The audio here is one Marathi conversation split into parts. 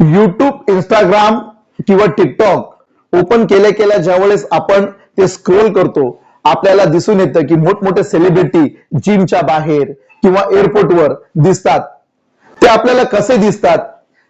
युट्यूब इंस्टाग्राम किंवा टिकटॉक ओपन केल्या केल्या ज्यावेळेस आपण ते स्क्रोल करतो आपल्याला दिसून येतं की मोठमोठे सेलिब्रिटी जिमच्या बाहेर किंवा एअरपोर्टवर दिसतात. ते आपल्याला कसे दिसतात?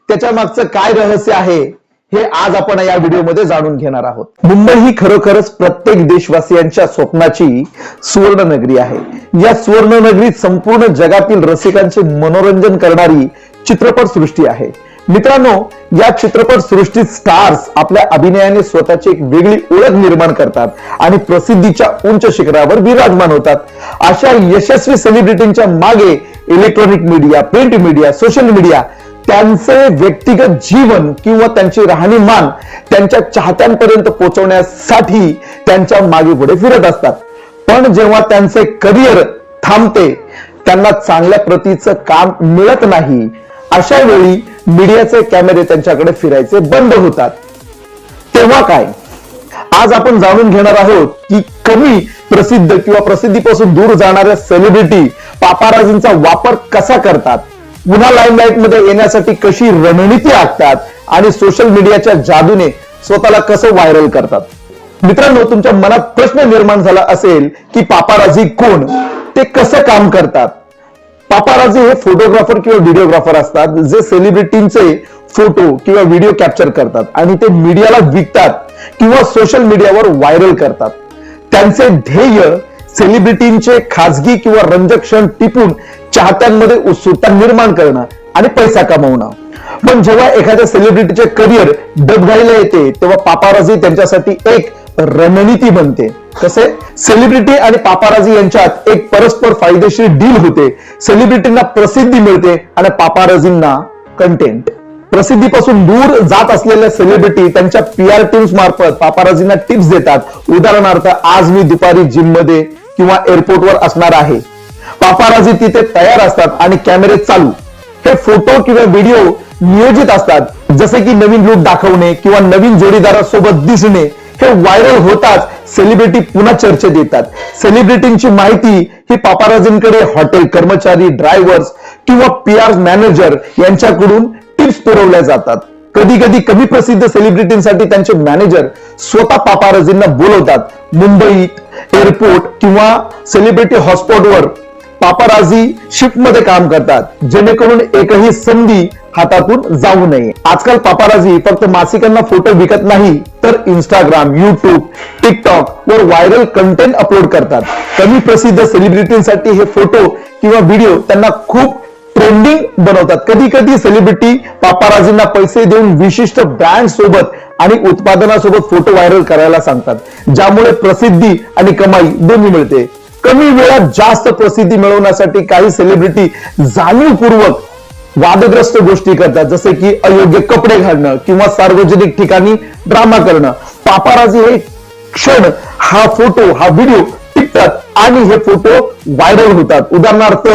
त्याच्या मागचं काय रहस्य आहे? हे आज आपण या व्हिडिओमध्ये जाणून घेणार आहोत. मुंबई ही खरोखरच प्रत्येक देशवासियांच्या स्वप्नाची सुवर्ण नगरी आहे. या सुवर्ण नगरीत संपूर्ण जगातील रसिकांचे मनोरंजन करणारी चित्रपट सृष्टी आहे. मित्रांनो या चित्रपट सृष्टीत स्टार्स आपल्या अभिनयाने स्वतःची एक वेगळी ओळख निर्माण करतात आणि प्रसिद्धीच्या उंच शिखरावर विराजमान होतात. अशा यशस्वी सेलिब्रिटींच्या मागे electronic media print media social media त्यांचे व्यक्तिगत जीवन किंवा त्यांची राहणीमान त्यांच्या चाहत्यांपर्यंत पोहोचवण्यासाठी त्यांच्या मागे पुढे फिरत असतात. पण जेव्हा त्यांचे करिअर थांबते त्यांना चांगल्या प्रतीचं काम मिळत नाही अशा वेळी मीडियाचे कॅमेरे त्यांच्याकडे फिरायचे बंद होतात. तेव्हा काय? आज आपण जाणून घेणार आहोत की कमी प्रसिद्ध किंवा प्रसिद्धीपासून दूर जाणाऱ्या सेलिब्रिटी पापाराजींचा वापर कसा करतात? पुन्हा लाईमलाईटमध्ये येण्यासाठी कशी रणनीती आखतात आणि सोशल मीडियाच्या जादूने स्वतःला कसं व्हायरल करतात? मित्रांनो तुमच्या मनात प्रश्न निर्माण झाला असेल की पापाराजी कोण? ते कसं काम करतात? पापाराजी हे फोटोग्राफर किंवा व्हिडिओग्राफर असतात जे सेलिब्रिटींचे फोटो किंवा व्हिडिओ कॅप्चर करतात आणि ते मीडियाला विकतात किंवा सोशल मीडियावर व्हायरल करतात. त्यांचे ध्येय सेलिब्रिटींचे खाजगी किंवा रंजक क्षण टिपून चाहत्यांमध्ये उत्सुकता निर्माण करणं आणि पैसा कमवणं. पण जेव्हा एखाद्या सेलिब्रिटीचे करिअर डबघाईला येते तेव्हा पापाराजी त्यांच्यासाठी एक रणनीती बनते. कसे? सेलिब्रिटी आणि पापाराजी यांच्यात एक परस्पर फायदेशीर डील होते. सेलिब्रिटींना प्रसिद्धी मिळते आणि पापाराजींना कंटेंट प्रसिद्धीपासून दूर जात असलेल्या सेलिब्रिटी त्यांच्या पी आर टीम्स मार्फत पापाराजींना टिप्स देतात. उदाहरणार्थ आज मी दुपारी जिममध्ये किंवा एअरपोर्टवर असणार आहे. पापाराजी तिथे तयार असतात आणि कॅमेरे चालू. हे फोटो किंवा व्हिडिओ नियोजित असतात. जसे की नवीन लुक दाखवणे किंवा नवीन जोडीदारासोबत दिसणे. हे व्हायरल होताच सेलिब्रिटी पुन्हा चर्चेत येतात. सेलिब्रिटींची माहिती ही पापाराजींकडे हॉटेल कर्मचारी ड्रायव्हर्स किंवा पी आर मॅनेजर यांच्याकडून टिप्स पुरवल्या जातात. कधी कधी कमी प्रसिद्ध सेलिब्रिटींसाठी त्यांचे मॅनेजर स्वतः पापाराजींना बोलवतात. मुंबईत एअरपोर्ट किंवा सेलिब्रिटी हॉटस्पॉटवर पापाराजी शिफ्टमध्ये काम करतात. जेणेकरून एकही संधी हातातून जाऊ नये. आजकाल पापाराजी फक्त मासिकांना फोटो विकत नाही तर इंस्टाग्राम युट्यूब टिकटॉक वर व्हायरल कंटेंट अपलोड करतात. कमी प्रसिद्ध सेलिब्रिटींसाठी हे फोटो किंवा व्हिडिओ त्यांना खूप ट्रेंडिंग बनवतात. कधी कधी सेलिब्रिटी पापाराजींना पैसे देऊन विशिष्ट ब्रँड सोबत आणि उत्पादनासोबत फोटो व्हायरल करायला सांगतात. ज्यामुळे प्रसिद्धी आणि कमाई दोन्ही मिळते. कमी वेळात जास्त प्रसिद्धी मिळवण्यासाठी काही सेलिब्रिटी जाणीवपूर्वक वादग्रस्त गोष्टी करतात. जसे की अयोग्य कपडे घालणं किंवा सार्वजनिक ठिकाणी ड्रामा करणं. पापाराजी हे क्षण हा फोटो हा व्हिडिओ टिकतात आणि हे फोटो व्हायरल होतात. उदाहरणार्थ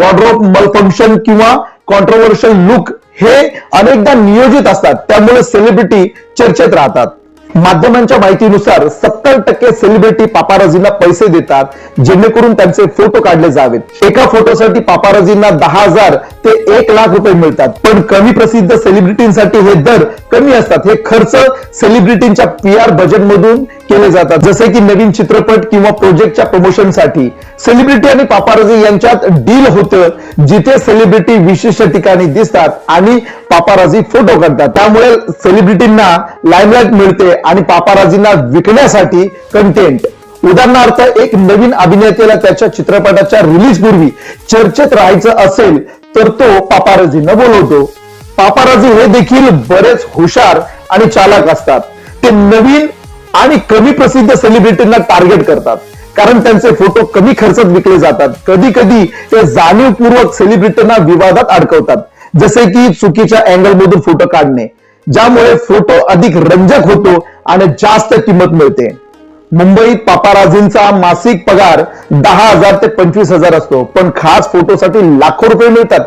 वॉर्ड्रोप मलफंक्शन किंवा कॉन्ट्रोवर्शियल लुक हे अनेकदा नियोजित असतात. त्यामुळे सेलिब्रिटी चर्चेत राहतात. माध्यमांच्या माहितीनुसार सत्तर टक्के सेलिब्रिटी पापाराजींना पैसे देतात जेणेकरून त्यांचे फोटो काढले जावेत. एका फोटोसाठी पापाराजींना दहा हजार ते एक लाख रुपये मिळतात. पण कमी प्रसिद्ध सेलिब्रिटींसाठी हे दर कमी असतात. हे खर्च सेलिब्रिटींच्या पी आर बजेट मधून केले जातात. जसे की नवीन चित्रपट किंवा प्रोजेक्टच्या प्रमोशनसाठी सेलिब्रिटी आणि पापाराजी यांच्यात डील होतं जिथे सेलिब्रिटी विशिष्ट ठिकाणी दिसतात आणि पापाराजी फोटो काढतात. त्यामुळे सेलिब्रिटींना लाईमलाईट मिळते आणि पापाराजींना विकण्यासाठी कंटेंट उदाहरणार्थ एक नवीन अभिनेत्याला त्याच्या चित्रपटाच्या रिलीज पूर्वी चर्चेत राहायचं असेल तर तो पापाराजींना बोलवतो. पापाराजी हे देखील बरेच हुशार आणि चालक असतात. ते नवीन आणि कमी प्रसिद्ध सेलिब्रिटींना टार्गेट करतात. कारण त्यांचे फोटो कमी खर्चात विकले जातात. कधी कधी ते जाणीवपूर्वक सेलिब्रिटींना विवादात अडकवतात. जसे की चुकीच्या अँगल मधून फोटो काढणे. ज्यामुळे फोटो अधिक रंजक होतो आणि जास्त किंमत मिळते. मुंबईत पापाराजींचा मासिक पगार दहा हजार ते पंचवीस हजार असतो. पण खास फोटोसाठी लाखो रुपये मिळतात.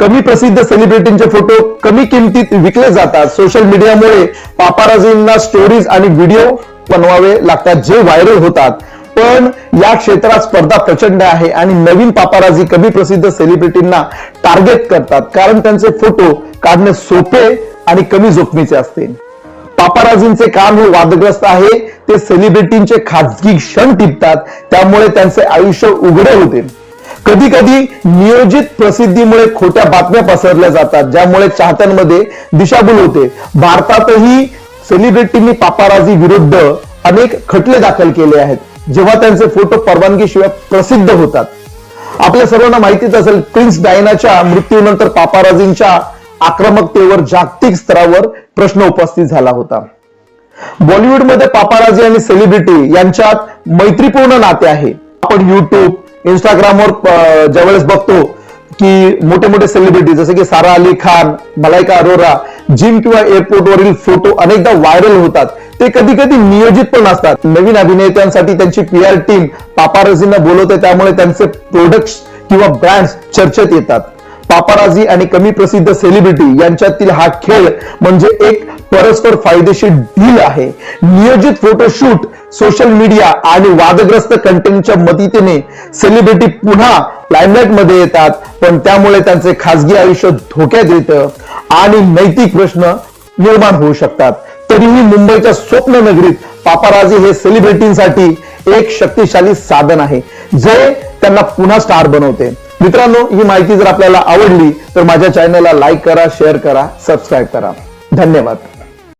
कमी प्रसिद्ध सेलिब्रिटींचे फोटो कमी किमतीत विकले जातात. सोशल मीडियामुळे पापाराजींना स्टोरीज आणि व्हिडिओ बनवावे लागतात जे व्हायरल होतात. पण या क्षेत्रात स्पर्धा प्रचंड आहे आणि नवीन पापाराजी कमी प्रसिद्ध सेलिब्रिटींना टार्गेट करतात. कारण त्यांचे फोटो काढणे सोपे आणि कमी जोखमीचे असते पापाराजींचे काम हे वादग्रस्त आहे ते सेलिब्रिटींचे खाजगी क्षण टिपतात त्यामुळे त्यांचे आयुष्य उघडे होते कधी कधी नियोजित प्रसिद्धीमुळे खोट्या बातम्या पसरल्या जातात ज्यामुळे चाहत्यांमध्ये दिशाभूल होते. भारतातही सेलिब्रिटींनी पापाराजी विरुद्ध अनेक खटले दाखल केले आहेत. जेव्हा त्यांचे फोटो परवानगीशिवाय प्रसिद्ध होतात. आपल्या सर्वांना माहितीच असेल प्रिन्स डायनाच्या मृत्यूनंतर पापाराजींच्या आक्रमकतेवर जागतिक स्तरावर प्रश्न उपस्थित झाला होता. बॉलिवूडमध्ये पापाराजी आणि सेलिब्रिटी यांच्यात मैत्रीपूर्ण नाते आहे. आपण युट्यूब इंस्टाग्रामवर ज्यावेळेस बघतो की मोठे मोठे सेलिब्रिटी जसे की सारा अली खान मलायका अरोरा जिम किंवा एअरपोर्ट वरील फोटो अनेकदा व्हायरल होतात. ते कधी कधी नियोजित पण असतात. नवीन अभिनेत्यांसाठी त्यांची पी आर टीम पापारझींना बोलवते त्यामुळे त्यांचे प्रोडक्ट्स किंवा ब्रँड्स चर्चेत येतात. पापाराजी आणि कमी प्रसिद्ध सेलिब्रिटी यांच्यातील हा खेळ म्हणजे एक परस्पर फायदेशीर डील आहे. नियोजित फोटोशूट सोशल मीडिया आणि वादग्रस्त कंटेंटच्या मदतीने सेलिब्रिटी पुन्हा लाईमलाईटमध्ये येतात. पण त्यामुळे त्यांचे खासगी आयुष्य धोक्यात येतं आणि नैतिक प्रश्न निर्माण होऊ शकतात. तरीही मुंबईच्या स्वप्न नगरीत पापाराजी हे सेलिब्रिटींसाठी एक शक्तिशाली साधन आहे. जे त्यांना पुन्हा स्टार बनवते. मित्रांनो ही माहिती जर आपल्याला आवडली तर माझ्या चॅनलला लाईक करा शेअर करा सबस्क्राईब करा. धन्यवाद.